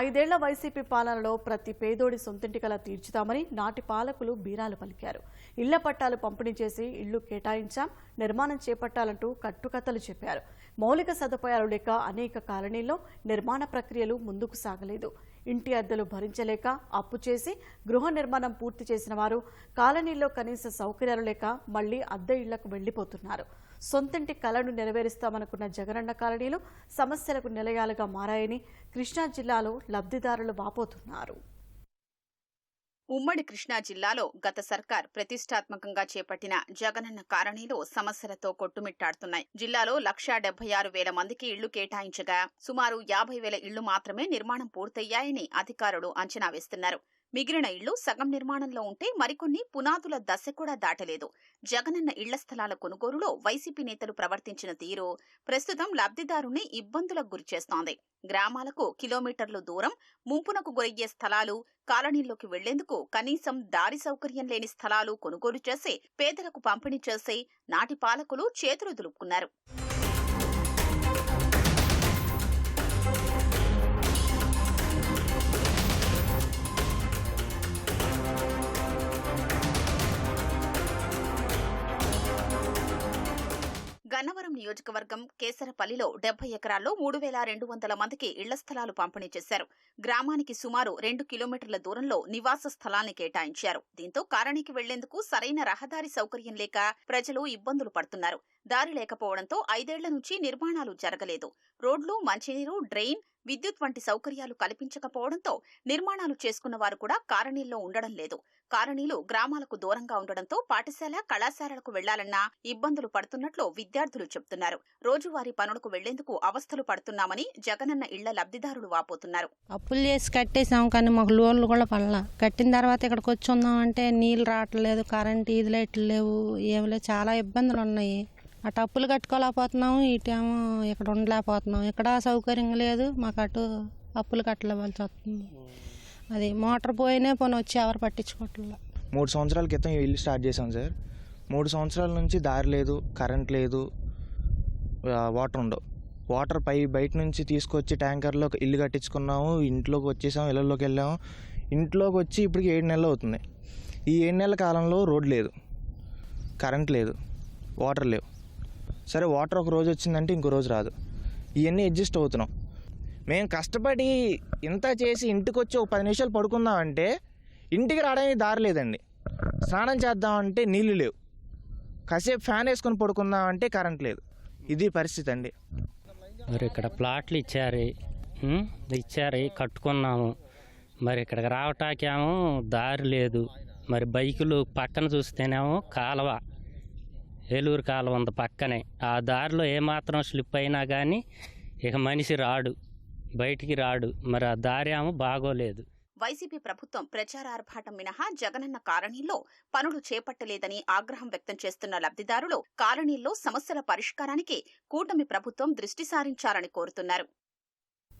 ఐదేళ్ళ వైసీపీ పాలనలో ప్రతి పేదోడి సొంతింటికలా తీర్చుతామని నాటి పాలకులు బీరాలు పలికారు. ఇళ్ళ పట్టాలు పంపిణీ చేసి ఇళ్ళు కేటాయించాం నిర్మాణం చేపట్టాలంటూ కట్టుకథలు చెప్పారు. మౌలిక సదుపాయాలు లేక అనేక కాలనీల్లో నిర్మాణ ప్రక్రియలు ముందుకు సాగలేదు. ఇంటి అద్దెలు భరించలేక అప్పు చేసి గృహ నిర్మాణం పూర్తి చేసిన వారు కాలనీల్లో కనీస సౌకర్యాలు లేక మళ్ళీ అద్దె ఇళ్ళకు వెళ్ళిపోతున్నారు సొంతింటి కలను నెరవేరుస్తామనుకున్న జగనన్న కాలనీలు సమస్యలకు నిలయాలుగా మారాయని కృష్ణా జిల్లాలో లబ్ధిదారులు వాపోతున్నారు. ఉమ్మడి కృష్ణా జిల్లాలో గత సర్కార్ ప్రతిష్టాత్మకంగా చేపట్టిన జగనన్న కాలనీలు సమస్యలతో కొట్టుమిట్టాడుతున్నాయి. జిల్లాలో లక్షా డెబ్బై ఆరు వేల మందికి ఇళ్ళు కేటాయించగా సుమారు యాభై వేల ఇళ్ళు మాత్రమే నిర్మాణం పూర్తయ్యాయని అధికారులు అంచనా వేస్తున్నారు. మిగిలిన ఇళ్ళు సగం నిర్మాణంలో ఉంటే మరికొన్ని పునాదుల దశ కూడా దాటలేదు. జగనన్న ఇళ్ళ స్థలాల కొనుగోలులో వైసీపీ నేతలు ప్రవర్తించిన తీరు ప్రస్తుతం లబ్ధిదారుని ఇబ్బందులకు గురిచేస్తోంది గ్రామాలకు కిలోమీటర్లు దూరం ముంపునకు గురయ్యే స్థలాలు కాలనీల్లోకి వెళ్ళేందుకు కనీసం దారి సౌకర్యం లేని స్థలాలు కొనుగోలు చేసి పేదలకు పంపిణీ చేసి నాటి పాలకులు చేతులు దులుపుకున్నారు. గన్నవరం నియోజకవర్గం కేసరపల్లిలో డెబ్బై ఎకరాల్లో మూడు వేల రెండు వందల మందికి ఇళ్ళ స్థలాలు పంపిణీ చేశారు. గ్రామానికి సుమారు రెండు కిలోమీటర్ల దూరంలో నివాస స్థలాన్ని కేటాయించారు. దీంతో కారణికి వెళ్ళేందుకు సరైన రహదారి సౌకర్యం లేక ప్రజలు ఇబ్బందులు పడుతున్నారు. దారి లేకపోవడంతో ఐదేళ్ళ నుంచి నిర్మాణాలు జరగలేదు. రోడ్లు మంచినీరు డ్రెయిన్ విద్యుత్ వంటి సౌకర్యాలు కల్పించకపోవడంతో నిర్మాణాలు చేసుకున్న వారు కూడా కాలనీల్లో ఉండడం లేదు. కాలనీలు గ్రామాలకు దూరంగా ఉండడంతో పాఠశాల కళాశాలలకు వెళ్ళాలన్నా ఇబ్బందులు పడుతున్నట్లు విద్యార్థులు చెబుతున్నారు రోజువారీ పనులకు వెళ్ళేందుకు అవస్థలు పడుతున్నామని జగనన్న ఇళ్ళ లబ్ధిదారులు వాపోతున్నారు. అప్పులు చేసి కట్టేసాం కానీ మాకు లోన్లు కూడా పడలా. కట్టిన తర్వాత ఇక్కడికి వచ్చి ఉందామంటే నీళ్ళు రావట్లేదు కరెంట్ ఇది లైట్లు లేవు ఏమి లేవు. చాలా ఇబ్బందులు ఉన్నాయి. అటు అప్పులు కట్టుకోలేకపోతున్నాము ఇటేమో ఇక్కడ ఉండలేకపోతున్నాం. ఇక్కడ సౌకర్యం లేదు మాకు అటు అప్పులు కట్టలేవలసి వస్తుంది. అది మోటార్ పోయినే పోనీ వచ్చి ఎవరు పట్టించుకోవట్లేదు. మూడు సంవత్సరాల క్రితం ఇల్లు స్టార్ట్ చేసాం సార్. మూడు సంవత్సరాల నుంచి దారి లేదు కరెంట్ లేదు వాటర్ ఉండవు. వాటర్ పై బయట నుంచి తీసుకొచ్చి ట్యాంకర్లో ఇల్లు కట్టించుకున్నాము ఇంట్లోకి వచ్చేసాము ఇళ్ళలోకి వెళ్ళాము. ఇంట్లోకి వచ్చి ఇప్పటికి ఏడు నెలలు అవుతుంది. ఈ ఏడు నెలల కాలంలో రోడ్ లేదు కరెంట్ లేదు వాటర్ లేవు. సరే వాటర్ ఒక రోజు వచ్చిందంటే ఇంకో రోజు రాదు. ఇవన్నీ అడ్జస్ట్ అవుతున్నాం. మేము కష్టపడి ఇంత చేసి ఇంటికి వచ్చి ఒక పది నిమిషాలు పడుకుందామంటే ఇంటికి రావడానికి దారి లేదండి. స్నానం చేద్దామంటే నీళ్ళు లేవు. కాసేపు ఫ్యాన్ వేసుకొని పడుకుందామంటే కరెంట్ లేదు. ఇది పరిస్థితి అండి. మరి ఇక్కడ ప్లాట్లు ఇచ్చారు. ఇచ్చారు కట్టుకున్నాము. మరి ఇక్కడికి రావటాకేమో దారి లేదు. మరి బైకులు పక్కన చూస్తేనేమో కాలువ. ఏలూరు కాలువ ఉంది పక్కనే. ఆ దారిలో ఏమాత్రం స్లిప్ అయినా కానీ ఇక మనిషి రాడు. బయటికి రాడు. మరి ఆ దారి బాగోలేదు. వైసీపీ ప్రభుత్వం ప్రచారార్భాటం మినహా జగనన్న కాలనీలో పనులు చేపట్టలేదని ఆగ్రహం వ్యక్తం చేస్తున్న లబ్ధిదారులు కాలనీల్లో సమస్యల పరిష్కారానికి కూటమి ప్రభుత్వం దృష్టి సారించాలని కోరుతున్నారు.